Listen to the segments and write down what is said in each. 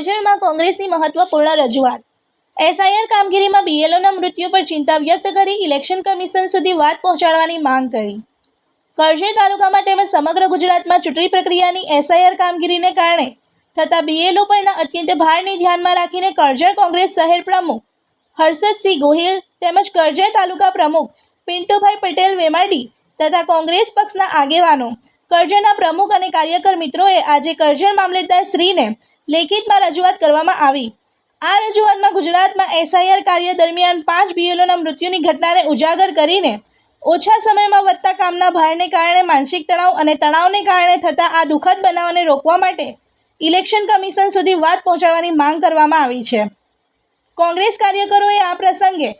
કરજણમાં કોંગ્રેસની મહત્વપૂર્ણ રજૂઆત. એસઆઈઆર કામગીરીમાં બીએલઓના મૃત્યુ પર ચિંતા વ્યક્ત કરી ઇલેક્શન કમિશન સુધી વાત પહોંચાડવાની માંગ કરી. કરજણ તાલુકામાં તેમજ સમગ્ર ગુજરાતમાં ચૂંટણી પ્રક્રિયાની એસઆઈઆર કામગીરીને કારણે થતા બીએલઓ પરના અત્યંત ભારને ધ્યાનમાં રાખીને કરજણ કોંગ્રેસ શહેર પ્રમુખ હર્ષદસિંહ ગોહિલ તેમજ કરજણ તાલુકા પ્રમુખ પિન્ટુભાઈ પટેલ વેમાડી તથા કોંગ્રેસ પક્ષના આગેવાનો કરજણના પ્રમુખ અને કાર્યકર મિત્રોએ આજે કરજણ મામલેદાર શ્રીને લેખિતમાં રજૂઆત કરવામાં આવી. આ રજૂઆતમાં ગુજરાતમાં એસઆઈઆર કાર્ય દરમિયાન પાંચ બીએલઓના મૃત્યુની ઘટનાને ઉજાગર કરીને ઓછા સમયમાં વધતા કામના ભારને કારણે માનસિક તણાવ અને તણાવને કારણે થતા આ દુઃખદ બનાવને રોકવા માટે ઇલેક્શન કમિશન સુધી વાત પહોંચાડવાની માંગ કરવામાં આવી છે. કોંગ્રેસ કાર્યકરોએ આ પ્રસંગે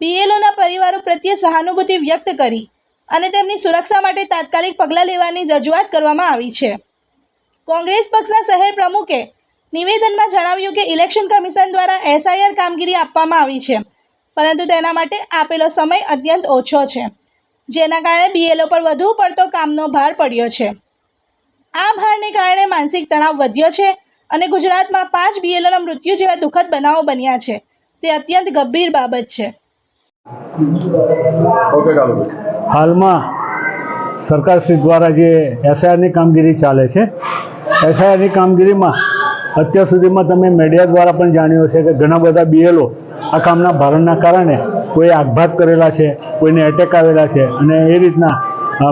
બીએલઓના પરિવારો પ્રત્યે સહાનુભૂતિ વ્યક્ત કરી અને તેમની સુરક્ષા માટે તાત્કાલિક પગલાં લેવાની રજૂઆત કરવામાં આવી છે. કોંગ્રેસ પક્ષના શહેર પ્રમુખે નિવેદનમાં જણાવ્યું કે ઇલેક્શન કમિશન દ્વારા એસઆઈઆર કામગીરી આપવામાં આવી છે પરંતુ તેના માટે આપેલો સમય અત્યંત ઓછો છે જેના કારણે બીએલઓ પર વધુ પડતો કામનો ભાર પડ્યો છે. આ ભારને કારણે માનસિક તણાવ વધ્યો છે અને ગુજરાતમાં પાંચ બીએલઓના મૃત્યુ જેવા દુઃખદ બનાવો બન્યા છે. તે અત્યંત ગંભીર બાબત છે. હાલમાં સરકાર સરકારશ્રી દ્વારા જે એસઆઈઆરની કામગીરી ચાલે છે એસઆઈઆરની કામગીરીમાં અત્યાર સુધીમાં તમે મીડિયા દ્વારા પણ જાણ્યું હશે કે ઘણા બધા બીએલઓ આ કામના ભારણના કારણે કોઈ આઘાત કરેલા છે કોઈને એટેક આવેલા છે અને એ રીતના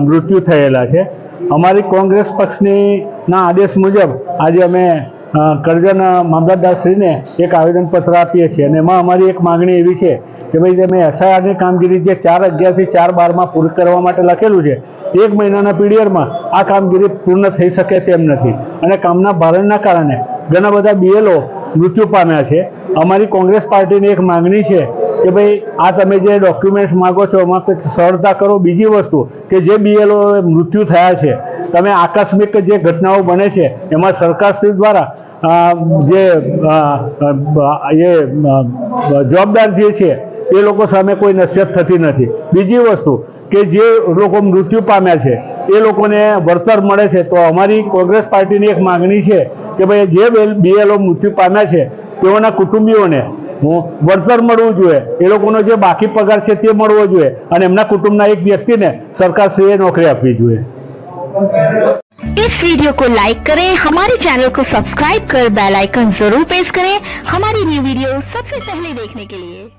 મૃત્યુ થયેલા છે. અમારી કોંગ્રેસ પક્ષની ના આદેશ મુજબ આજે અમે અ, કરજણ મામલતદારશ્રીને એક આવેદનપત્ર આપીએ છીએ અને એમાં અમારી એક માગણી એવી છે કે ભાઈ તમે એસઆઈઆરની કામગીરી જે ચાર અગિયારથી ચાર બારમાં પૂરી કરવા માટે લખેલું છે એક મહિનાના પીરિયડમાં આ કામગીરી પૂર્ણ થઈ શકે તેમ નથી. અને કામના ભારણના કારણે ઘણા બધા બીએલઓ મૃત્યુ પામ્યા છે. અમારી કોંગ્રેસ પાર્ટીની એક માગણી છે કે ભાઈ, આ તમે જે ડોક્યુમેન્ટ્સ માગો છો, એમાં કંઈક સરળતા કરો. બીજી વસ્તુ કે જે બીએલઓ મૃત્યુ થયા છે, તમે આકસ્મિક જે ઘટનાઓ બને છે, એમાં સરકારશ્રી દ્વારા જે એ જવાબદાર જે છે, એ લોકો સામે કોઈ નસીહત થતી નથી. બીજી વસ્તુ કે જે લોકો મૃત્યુ પામ્યા છે, એ લોકોને વળતર મળે છે. તો અમારી કોંગ્રેસ પાર્ટીની એક માગણી છે કે ભાઈ જે બીએલઓ મૃત્યુ પામ્યા છે તેઓના કુટુંબીઓને હું વળતર મળવું જોઈએ એ લોકોનો જે બાકી પગાર છે તે મળવો જોઈએ અને એમના કુટુંબના એક વ્યક્તિને સરકારશ્રીએ નોકરી આપવી જોઈએ इस वीडियो को लाइक करें हमारे चैनल को सब्सक्राइब कर बेल आइकन जरूर प्रेस करें हमारी न्यू वीडियो सबसे पहले देखने के लिए